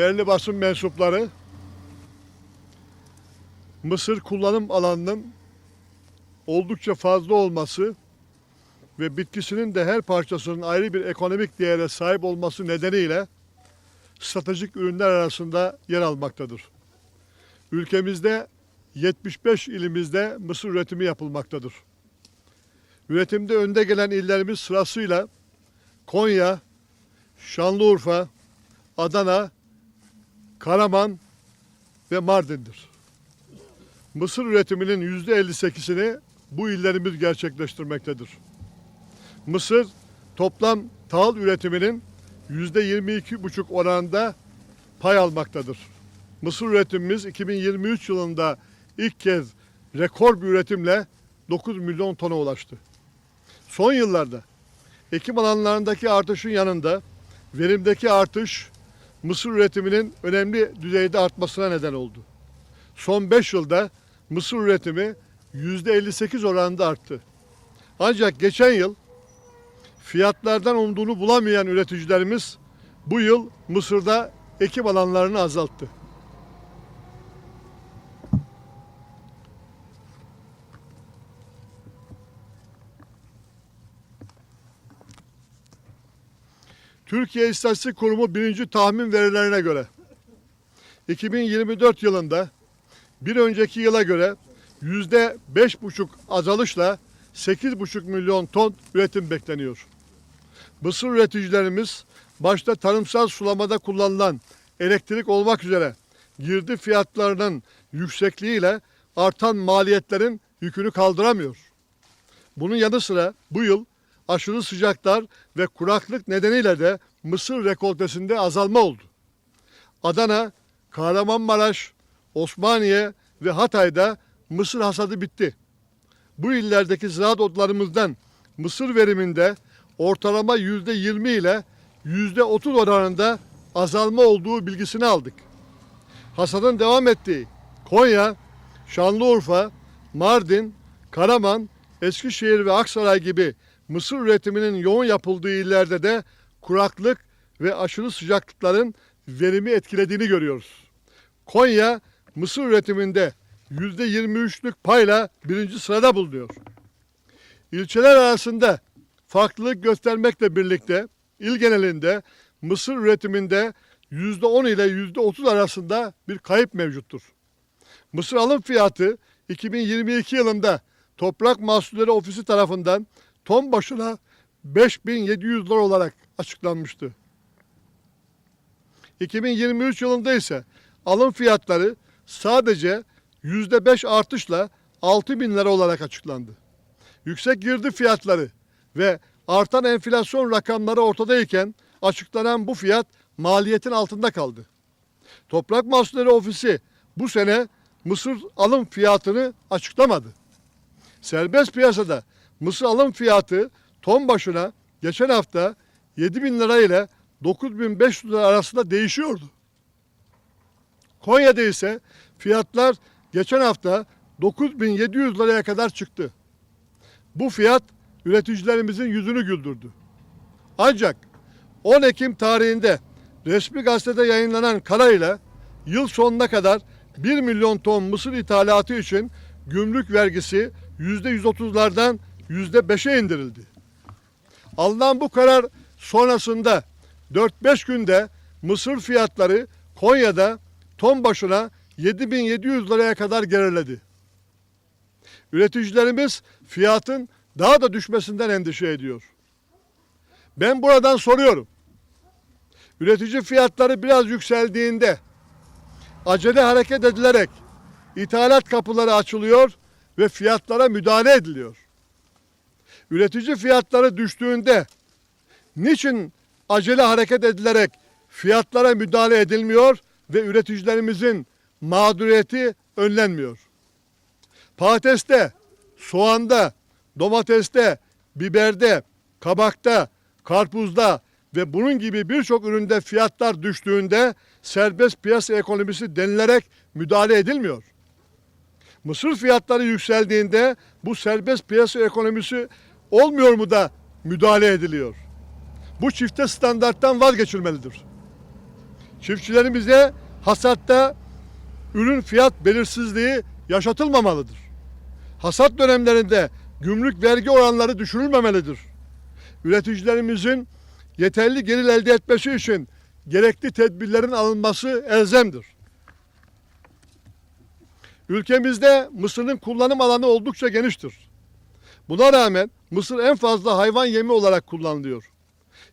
Değerli basın mensupları, Mısır kullanım alanının oldukça fazla olması ve bitkisinin de her parçasının ayrı bir ekonomik değere sahip olması nedeniyle stratejik ürünler arasında yer almaktadır. Ülkemizde 75 ilimizde mısır üretimi yapılmaktadır. Üretimde önde gelen illerimiz sırasıyla Konya, Şanlıurfa, Adana, Karaman ve Mardin'dir. Mısır üretiminin %58'ini bu illerimiz gerçekleştirmektedir. Mısır toplam tahıl üretiminin %22,5 oranında pay almaktadır. Mısır üretimimiz 2023 yılında ilk kez rekor bir üretimle 9 milyon tona ulaştı. Son yıllarda ekim alanlarındaki artışın yanında verimdeki artış mısır üretiminin önemli düzeyde artmasına neden oldu. Son 5 yılda mısır üretimi %58 oranında arttı. Ancak geçen yıl fiyatlardan umduğunu bulamayan üreticilerimiz bu yıl Mısır'da ekim alanlarını azalttı. Türkiye İstatistik Kurumu birinci tahmin verilerine göre 2024 yılında bir önceki yıla göre yüzde beş buçuk azalışla 8,5 milyon ton üretim bekleniyor. Mısır üreticilerimiz başta tarımsal sulamada kullanılan elektrik olmak üzere girdi fiyatlarının yüksekliğiyle artan maliyetlerin yükünü kaldıramıyor. Bunun yanı sıra bu yıl aşırı sıcaklar ve kuraklık nedeniyle de mısır rekoltesinde azalma oldu. Adana, Kahramanmaraş, Osmaniye ve Hatay'da mısır hasadı bitti. Bu illerdeki ziraat otlarımızdan mısır veriminde ortalama yüzde yirmi ile yüzde otuz oranında azalma olduğu bilgisini aldık. Hasadın devam ettiği Konya, Şanlıurfa, Mardin, Karaman, Eskişehir ve Aksaray gibi mısır üretiminin yoğun yapıldığı illerde de kuraklık ve aşırı sıcaklıkların verimi etkilediğini görüyoruz. Konya mısır üretiminde %23'lük payla birinci sırada bulunuyor. İlçeler arasında farklılık göstermekle birlikte il genelinde mısır üretiminde %10 ile %30 arasında bir kayıp mevcuttur. Mısır alım fiyatı 2022 yılında Toprak Mahsulleri Ofisi tarafından ton başına 5700 lira olarak açıklanmıştı. 2023 yılında ise alım fiyatları sadece %5 artışla 6000 lira olarak açıklandı. Yüksek girdi fiyatları ve artan enflasyon rakamları ortadayken açıklanan bu fiyat maliyetin altında kaldı. Toprak Mahsulleri Ofisi bu sene mısır alım fiyatını açıklamadı. Serbest piyasada mısır alım fiyatı ton başına geçen hafta 7 bin lira ile 9500 lira arasında değişiyordu. Konya'da ise fiyatlar geçen hafta 9700 liraya kadar çıktı. Bu fiyat üreticilerimizin yüzünü güldürdü. Ancak 10 Ekim tarihinde resmi gazetede yayınlanan kararıyla yıl sonuna kadar 1 milyon ton mısır ithalatı için gümrük vergisi %130'lardan %5'e indirildi. Alınan bu karar sonrasında 4-5 günde mısır fiyatları Konya'da ton başına 7700 liraya kadar geriledi. Üreticilerimiz fiyatın daha da düşmesinden endişe ediyor. Ben buradan soruyorum. Üretici fiyatları biraz yükseldiğinde acele hareket edilerek ithalat kapıları açılıyor ve fiyatlara müdahale ediliyor. Üretici fiyatları düştüğünde niçin acele hareket edilerek fiyatlara müdahale edilmiyor ve üreticilerimizin mağduriyeti önlenmiyor? Patateste, soğanda, domateste, biberde, kabakta, karpuzda ve bunun gibi birçok üründe fiyatlar düştüğünde serbest piyasa ekonomisi denilerek müdahale edilmiyor. Mısır fiyatları yükseldiğinde bu serbest piyasa ekonomisi olmuyor mu da müdahale ediliyor? Bu çifte standarttan vazgeçilmelidir. Çiftçilerimize hasatta ürün fiyat belirsizliği yaşatılmamalıdır. Hasat dönemlerinde gümrük vergi oranları düşürülmemelidir. Üreticilerimizin yeterli gelir elde etmesi için gerekli tedbirlerin alınması elzemdir. Ülkemizde mısırın kullanım alanı oldukça geniştir. Buna rağmen mısır en fazla hayvan yemi olarak kullanılıyor.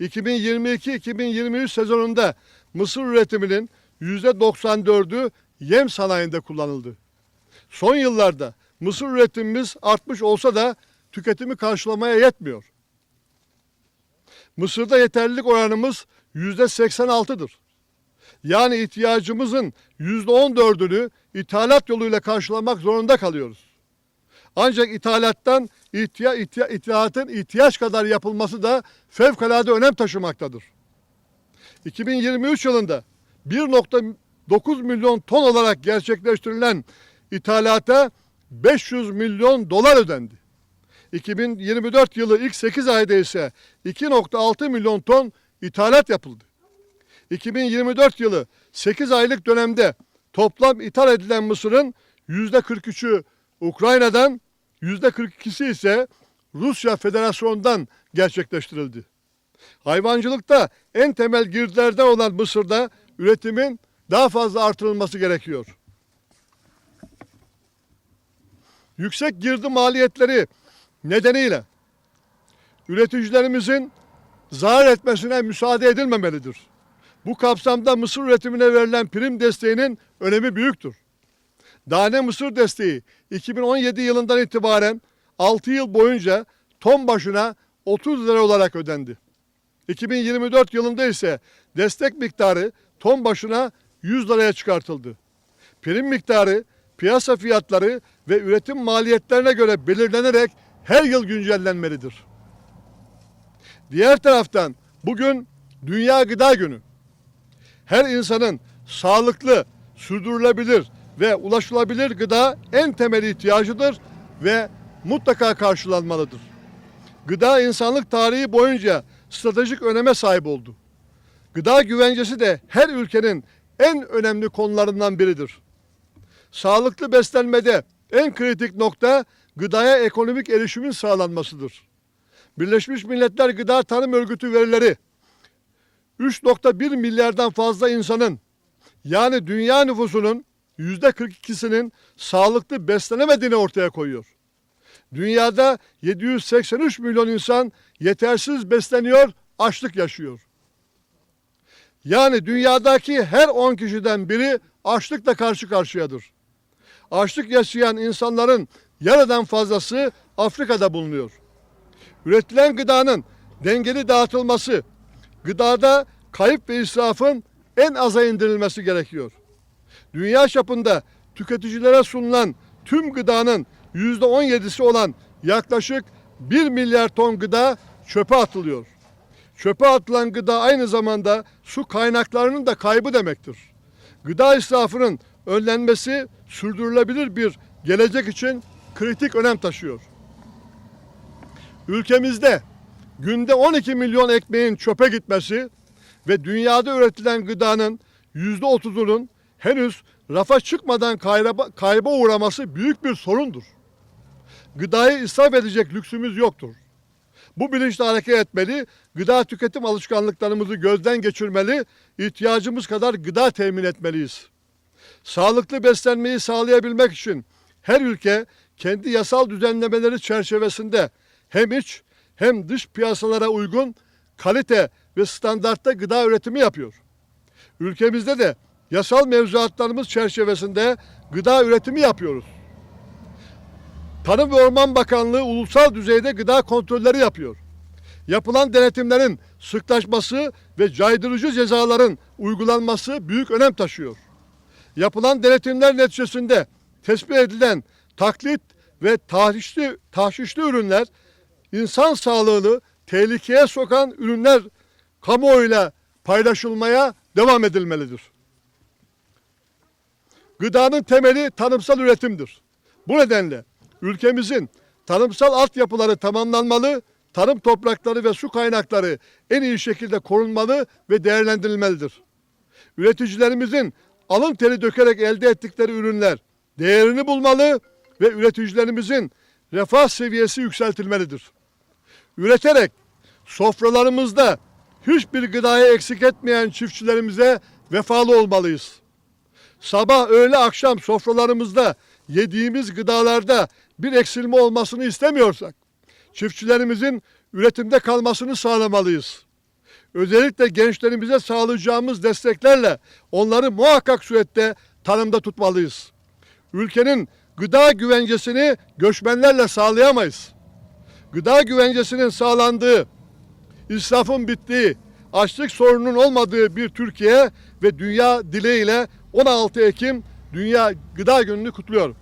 2022-2023 sezonunda mısır üretiminin %94'ü yem sanayinde kullanıldı. Son yıllarda mısır üretimimiz artmış olsa da tüketimi karşılamaya yetmiyor. Mısırda yeterlilik oranımız %86'dır. Yani ihtiyacımızın %14'ünü ithalat yoluyla karşılamak zorunda kalıyoruz. Ancak ithalattan ihtiya, ihtiya, ithalatın ihtiyaç kadar yapılması da fevkalade önem taşımaktadır. 2023 yılında 1.9 milyon ton olarak gerçekleştirilen ithalata 500 milyon dolar ödendi. 2024 yılı ilk 8 ayda ise 2.6 milyon ton ithalat yapıldı. 2024 yılı 8 aylık dönemde toplam ithal edilen mısırın %43'ü Ukrayna'dan, %42'si ise Rusya Federasyonu'ndan gerçekleştirildi. Hayvancılıkta en temel girdilerden olan mısırda üretimin daha fazla artırılması gerekiyor. Yüksek girdi maliyetleri nedeniyle üreticilerimizin zarar etmesine müsaade edilmemelidir. Bu kapsamda mısır üretimine verilen prim desteğinin önemi büyüktür. Tane mısır desteği 2017 yılından itibaren 6 yıl boyunca ton başına 30 lira olarak ödendi. 2024 yılında ise destek miktarı ton başına 100 liraya çıkartıldı. Prim miktarı, piyasa fiyatları ve üretim maliyetlerine göre belirlenerek her yıl güncellenmelidir. Diğer taraftan bugün Dünya Gıda Günü. Her insanın sağlıklı, sürdürülebilir ve ulaşılabilir gıda en temel ihtiyacıdır ve mutlaka karşılanmalıdır. Gıda insanlık tarihi boyunca stratejik öneme sahip oldu. Gıda güvencesi de her ülkenin en önemli konularından biridir. Sağlıklı beslenmede en kritik nokta gıdaya ekonomik erişimin sağlanmasıdır. Birleşmiş Milletler Gıda Tarım Örgütü verileri 3.1 milyardan fazla insanın yani dünya nüfusunun %42'sinin sağlıklı beslenemediğini ortaya koyuyor. Dünyada 783 milyon insan yetersiz besleniyor, açlık yaşıyor. Yani dünyadaki her 10 kişiden biri açlıkla karşı karşıyadır. Açlık yaşayan insanların yarıdan fazlası Afrika'da bulunuyor. Üretilen gıdanın dengeli dağıtılması, gıdada kayıp ve israfın en aza indirilmesi gerekiyor. Dünya çapında tüketicilere sunulan tüm gıdanın %17'si olan yaklaşık 1 milyar ton gıda çöpe atılıyor. Çöpe atılan gıda aynı zamanda su kaynaklarının da kaybı demektir. Gıda israfının önlenmesi sürdürülebilir bir gelecek için kritik önem taşıyor. Ülkemizde günde 12 milyon ekmeğin çöpe gitmesi ve dünyada üretilen gıdanın %30'unun henüz rafa çıkmadan kayba, uğraması büyük bir sorundur. Gıdayı israf edecek lüksümüz yoktur. Bu bilinçle hareket etmeli, gıda tüketim alışkanlıklarımızı gözden geçirmeli, ihtiyacımız kadar gıda temin etmeliyiz. Sağlıklı beslenmeyi sağlayabilmek için her ülke kendi yasal düzenlemeleri çerçevesinde hem iç hem dış piyasalara uygun kalite ve standartta gıda üretimi yapıyor. Ülkemizde de yasal mevzuatlarımız çerçevesinde gıda üretimi yapıyoruz. Tarım ve Orman Bakanlığı ulusal düzeyde gıda kontrolleri yapıyor. Yapılan denetimlerin sıklaşması ve caydırıcı cezaların uygulanması büyük önem taşıyor. Yapılan denetimler neticesinde tespit edilen taklit ve tahrişli, tahrişli ürünler insan sağlığını tehlikeye sokan ürünler kamuoyuyla paylaşılmaya devam edilmelidir. Gıdanın temeli tarımsal üretimdir. Bu nedenle ülkemizin tarımsal altyapıları tamamlanmalı, tarım toprakları ve su kaynakları en iyi şekilde korunmalı ve değerlendirilmelidir. Üreticilerimizin alın teri dökerek elde ettikleri ürünler değerini bulmalı ve üreticilerimizin refah seviyesi yükseltilmelidir. Üreterek sofralarımızda hiçbir gıdayı eksik etmeyen çiftçilerimize vefalı olmalıyız. Sabah, öğle, akşam sofralarımızda yediğimiz gıdalarda bir eksilme olmasını istemiyorsak, çiftçilerimizin üretimde kalmasını sağlamalıyız. Özellikle gençlerimize sağlayacağımız desteklerle onları muhakkak surette tarımda tutmalıyız. Ülkenin gıda güvencesini göçmenlerle sağlayamayız. Gıda güvencesinin sağlandığı, israfın bittiği, açlık sorunun olmadığı bir Türkiye ve dünya dileğiyle 16 Ekim Dünya Gıda Günü'nü kutluyorum.